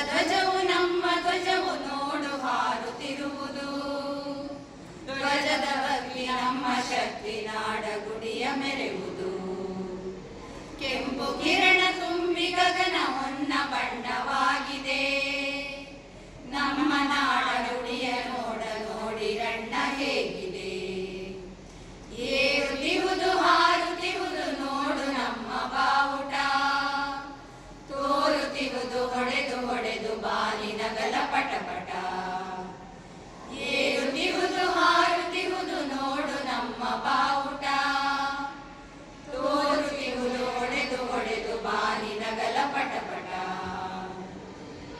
ಧ್ವಜವು ನಮ್ಮ ಧ್ವಜವು ನೋಡು ಹಾರುತ್ತಿರುವುದು. ಧ್ವಜದ ಬಗ್ಗೆ ನಮ್ಮ ಶಕ್ತಿ ನಾಡ ಗುಡಿಯ ಮೆರೆವು